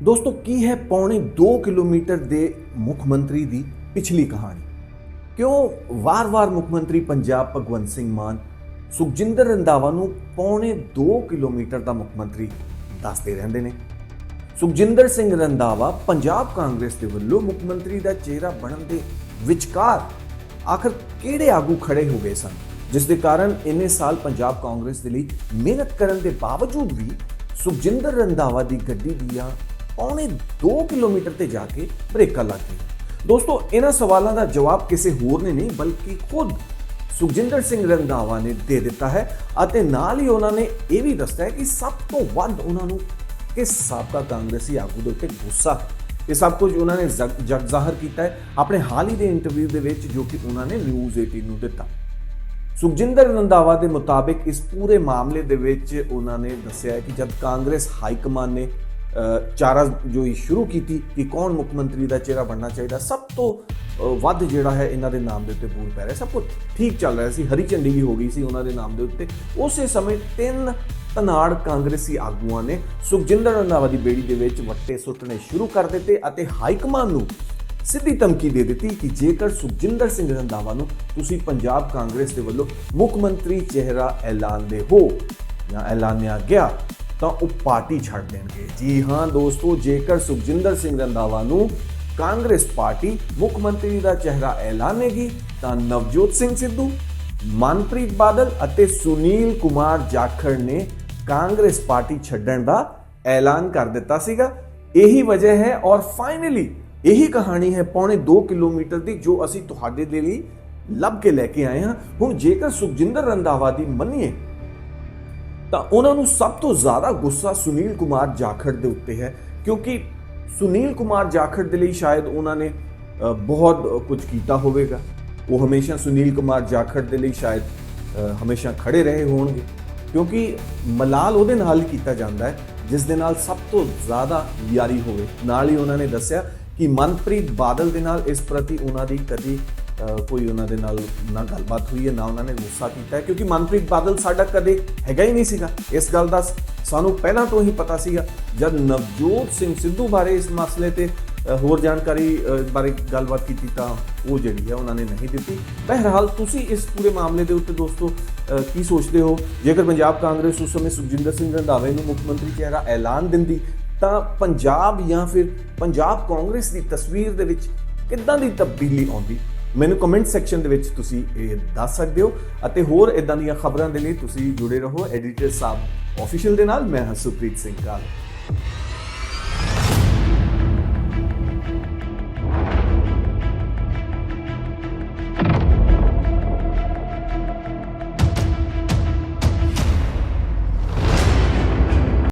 ਦੋਸਤੋ, ਕੀ ਹੈ ਪੌਣੇ 2 ਕਿਲੋਮੀਟਰ ਦੇ ਮੁੱਖ ਮੰਤਰੀ ਦੀ ਪਿਛਲੀ ਕਹਾਣੀ? ਕਿਉਂ ਵਾਰ-ਵਾਰ ਮੁੱਖ ਮੰਤਰੀ ਪੰਜਾਬ ਭਗਵੰਤ ਸਿੰਘ ਮਾਨ ਸੁਖਜਿੰਦਰ ਰੰਧਾਵਾ ਨੂੰ ਪੌਣੇ 2 ਕਿਲੋਮੀਟਰ ਦਾ ਮੁੱਖ ਮੰਤਰੀ ਦੱਸਦੇ ਰਹਿੰਦੇ ਨੇ? ਸੁਖਜਿੰਦਰ ਸਿੰਘ ਰੰਧਾਵਾ ਪੰਜਾਬ ਕਾਂਗਰਸ ਦੇ ਵੱਲੋਂ ਮੁੱਖ ਮੰਤਰੀ ਦਾ ਚਿਹਰਾ ਬਣਨ ਦੇ ਵਿਚਕਾਰ ਆਖਰ ਕਿਹੜੇ ਆਗੂ ਖੜੇ ਹੋ ਗਏ ਸਨ? ਜਿਸ ਦੇ ਕਾਰਨ ਇੰਨੇ ਸਾਲ ਪੰਜਾਬ ਕਾਂਗਰਸ ਦੇ ਲਈ ਮਿਹਨਤ ਕਰਨ ਦੇ ਬਾਵਜੂਦ ਵੀ ਸੁਖਜਿੰਦਰ ਰੰਧਾਵਾ ਦੀ ਗੱਡੀ ਦੀਆਂ ਪੌਣੇ 2 ਕਿਲੋਮੀਟਰ ਤੇ ਜਾ ਕੇ ਬ੍ਰੇਕਾਂ ਲੱਗ ਗਈਆਂ। ਦੋਸਤੋ, ਇਹਨਾਂ ਸਵਾਲਾਂ ਦਾ ਜਵਾਬ ਕਿਸੇ ਹੋਰ ਨੇ ਨਹੀਂ, ਬਲਕਿ ਖੁਦ ਸੁਖਜਿੰਦਰ ਸਿੰਘ ਰੰਧਾਵਾ ਨੇ ਦੇ ਦਿੱਤਾ ਹੈ ਅਤੇ ਨਾਲ ਹੀ ਉਹਨਾਂ ਨੇ ਇਹ ਵੀ ਦੱਸਿਆ ਕਿ ਸਭ ਤੋਂ ਵੱਧ ਉਹਨਾਂ ਨੂੰ ਕਿਸ ਸਾਬਕਾ ਕਾਂਗਰਸੀ ਆਗੂ ਦੇ ਉੱਤੇ ਗੁੱਸਾ ਹੈ। ਇਹ ਸਭ ਕੁਝ ਉਹਨਾਂ ਨੇ ਜ਼ਗ- ਜ਼ਾਹਰ ਕੀਤਾ ਹੈ ਆਪਣੇ ਹਾਲ ਹੀ ਦੇ ਇੰਟਰਵਿਊ ਦੇ ਵਿੱਚ ਜੋ ਕਿ ਉਹਨਾਂ ਨੇ ਨਿਊਜ਼ 18 ਨੂੰ ਦਿੱਤਾ। ਸੁਖਜਿੰਦਰ ਰੰਧਾਵਾ ਦੇ ਮੁਤਾਬਿਕ ਇਸ ਪੂਰੇ ਮਾਮਲੇ ਦੇ ਵਿੱਚ ਉਹਨਾਂ ਨੇ ਦੱਸਿਆ ਕਿ ਜਦ ਕਾਂਗਰਸ ਹਾਈ ਕਮਾਨ ਨੇ ਚਾਰਾ ਜੋਈ ਸ਼ੁਰੂ ਕੀਤੀ ਕਿ ਕੌਣ ਮੁੱਖ ਮੰਤਰੀ ਦਾ ਚਿਹਰਾ ਬਣਨਾ ਚਾਹੀਦਾ, ਸਭ ਤੋਂ ਵੱਧ ਜਿਹੜਾ ਹੈ ਇਹਨਾਂ ਦੇ ਨਾਮ ਦੇ ਉੱਤੇ ਬੋਲ ਪੈ ਰਿਹਾ। ਸਭ ਕੁਝ ਠੀਕ ਚੱਲ ਰਿਹਾ ਸੀ, ਹਰੀ ਝੰਡੀ ਵੀ ਹੋ ਗਈ ਸੀ ਉਹਨਾਂ ਦੇ ਨਾਮ ਦੇ ਉੱਤੇ। ਉਸੇ ਸਮੇਂ ਤਿੰਨ ਧਨਾੜ ਕਾਂਗਰਸੀ ਆਗੂਆਂ ਨੇ ਸੁਖਜਿੰਦਰ ਰੰਧਾਵਾ ਦੀ ਬੇੜੀ ਦੇ ਵਿੱਚ ਵੱਟੇ ਸੁੱਟਣੇ ਸ਼ੁਰੂ ਕਰ ਦਿੱਤੇ ਅਤੇ ਹਾਈ ਕਮਾਨ ਨੂੰ ਸਿੱਧੀ ਧਮਕੀ ਦੇ ਦਿੱਤੀ ਕਿ ਜੇਕਰ ਸੁਖਜਿੰਦਰ ਸਿੰਘ ਰੰਧਾਵਾ ਨੂੰ ਤੁਸੀਂ ਪੰਜਾਬ ਕਾਂਗਰਸ ਦੇ ਵੱਲੋਂ ਮੁੱਖ ਮੰਤਰੀ ਚਿਹਰਾ ਐਲਾਨਦੇ ਹੋ ਜਾਂ ਐਲਾਨਿਆ ਗਿਆ ਤਾਂ ਉਹ ਪਾਰਟੀ ਛੱਡ ਦੇਣਗੇ। ਜੀ ਹਾਂ ਦੋਸਤੋ, ਜੇਕਰ ਸੁਖਜਿੰਦਰ ਸਿੰਘ ਰੰਧਾਵਾ ਨੂੰ ਕਾਂਗਰਸ ਪਾਰਟੀ ਮੁੱਖ ਮੰਤਰੀ ਦਾ ਚਿਹਰਾ ਐਲਾਨੇਗੀ, ਤਾਂ ਨਵਜੋਤ ਸਿੰਘ ਸਿੱਧੂ, ਮਨਪ੍ਰੀਤ ਬਾਦਲ ਅਤੇ ਸੁਨੀਲ ਕੁਮਾਰ ਜਾਖੜ ਨੇ ਕਾਂਗਰਸ ਪਾਰਟੀ ਛੱਡਣ ਦਾ ਐਲਾਨ ਕਰ ਦਿੱਤਾ ਸੀਗਾ। ਇਹੀ ਵਜ੍ਹਾ ਹੈ ਔਰ ਫਾਈਨਲੀ ਇਹੀ ਕਹਾਣੀ ਹੈ ਪੌਣੇ 2 ਕਿਲੋਮੀਟਰ ਦੀ ਜੋ ਅਸੀਂ ਤੁਹਾਡੇ ਦੇ ਲਈ ਲੱਭ ਕੇ ਲੈ ਕੇ ਆਏ ਹਾਂ। ਹੁਣ ਜੇਕਰ ਸੁਖਜਿੰਦਰ ਰੰਧਾਵਾ ਦੀ ਮੰਨੀਏ ਤਾਂ ਉਹਨਾਂ ਨੂੰ ਸਭ ਤੋਂ ਜ਼ਿਆਦਾ ਗੁੱਸਾ ਸੁਨੀਲ ਕੁਮਾਰ ਜਾਖੜ ਦੇ ਉੱਤੇ ਹੈ, ਕਿਉਂਕਿ ਸੁਨੀਲ ਕੁਮਾਰ ਜਾਖੜ ਦੇ ਲਈ ਸ਼ਾਇਦ ਉਹਨਾਂ ਨੇ ਬਹੁਤ ਕੁਝ ਕੀਤਾ ਹੋਵੇਗਾ। ਉਹ ਹਮੇਸ਼ਾ ਸੁਨੀਲ ਕੁਮਾਰ ਜਾਖੜ ਦੇ ਲਈ ਸ਼ਾਇਦ ਹਮੇਸ਼ਾ ਖੜੇ ਰਹੇ ਹੋਣਗੇ। ਕਿਉਂਕਿ ਮਲਾਲ ਉਹਦੇ ਨਾਲ ਕੀਤਾ ਜਾਂਦਾ ਹੈ, ਜਿਸ ਦੇ ਨਾਲ ਸਭ ਤੋਂ ਜ਼ਿਆਦਾ ਯਾਰੀ ਹੋਵੇ। ਨਾਲ ਹੀ ਉਹਨਾਂ ਨੇ ਦੱਸਿਆ ਕਿ ਮਨਪ੍ਰੀਤ ਬਾਦਲ ਦੇ ਨਾਲ ਇਸ ਪ੍ਰਤੀ ਉਹਨਾਂ ਦੀ ਕਦੀ ਕੋਈ ਉਹਨਾਂ ਦੇ ਨਾਲ ਨਾ ਗੱਲਬਾਤ ਹੋਈ ਹੈ, ਨਾ ਉਹਨਾਂ ਨੇ ਗੁੱਸਾ ਕੀਤਾ ਕਿਉਂਕਿ ਮਨਪ੍ਰੀਤ ਬਾਦਲ ਸਾਡਾ ਕਦੇ ਹੈਗਾ ਹੀ ਨਹੀਂ ਸੀਗਾ। ਇਸ ਗੱਲ ਦਾ ਸਾਨੂੰ ਪਹਿਲਾਂ ਤੋਂ ਹੀ ਪਤਾ ਸੀਗਾ। ਜਦ ਨਵਜੋਤ ਸਿੰਘ ਸਿੱਧੂ ਬਾਰੇ ਇਸ ਮਸਲੇ ਤੇ ਹੋਰ ਜਾਣਕਾਰੀ ਬਾਰੇ ਗੱਲਬਾਤ ਕੀਤੀ ਤਾਂ ਉਹ ਜਿਹੜੀ ਹੈ, ਉਹਨਾਂ ਨੇ ਨਹੀਂ ਦਿੱਤੀ। ਬਹਰਹਾਲ ਤੁਸੀਂ ਇਸ ਪੂਰੇ ਮਾਮਲੇ ਦੇ ਉੱਤੇ ਦੋਸਤੋ ਕੀ ਸੋਚਦੇ ਹੋ? ਜੇਕਰ ਪੰਜਾਬ ਕਾਂਗਰਸ ਉਸ ਸਮੇਂ ਸੁਖਜਿੰਦਰ ਸਿੰਘ ਰੰਧਾਵੇ ਨੂੰ ਮੁੱਖ ਮੰਤਰੀ ਚਿਹਰਾ ਐਲਾਨ ਦਿੰਦੀ, ਤਾਂ ਪੰਜਾਬ ਜਾਂ ਫਿਰ ਪੰਜਾਬ ਕਾਂਗਰਸ ਦੀ ਤਸਵੀਰ ਦੇ ਵਿੱਚ ਕਿੱਦਾਂ ਦੀ ਤਬਦੀਲੀ ਆਉਂਦੀ? ਮੈਨੂੰ ਕਮੈਂਟ ਸੈਕਸ਼ਨ ਦੇ ਵਿੱਚ ਤੁਸੀਂ ਇਹ ਦੱਸ ਸਕਦੇ ਹੋ ਅਤੇ ਹੋਰ ਇਦਾਂ ਦੀਆਂ ਖਬਰਾਂ ਦੇ ਲਈ ਤੁਸੀਂ ਜੁੜੇ ਰਹੋ ਐਡੀਟਰ ਸਾਹਿਬ ਆਫੀਸ਼ੀਅਲ ਦੇ ਨਾਲ, ਮੈਂ ਹਾਂ ਸੁਪ੍ਰੀਤ ਸਿੰਘ ਕਾਲ।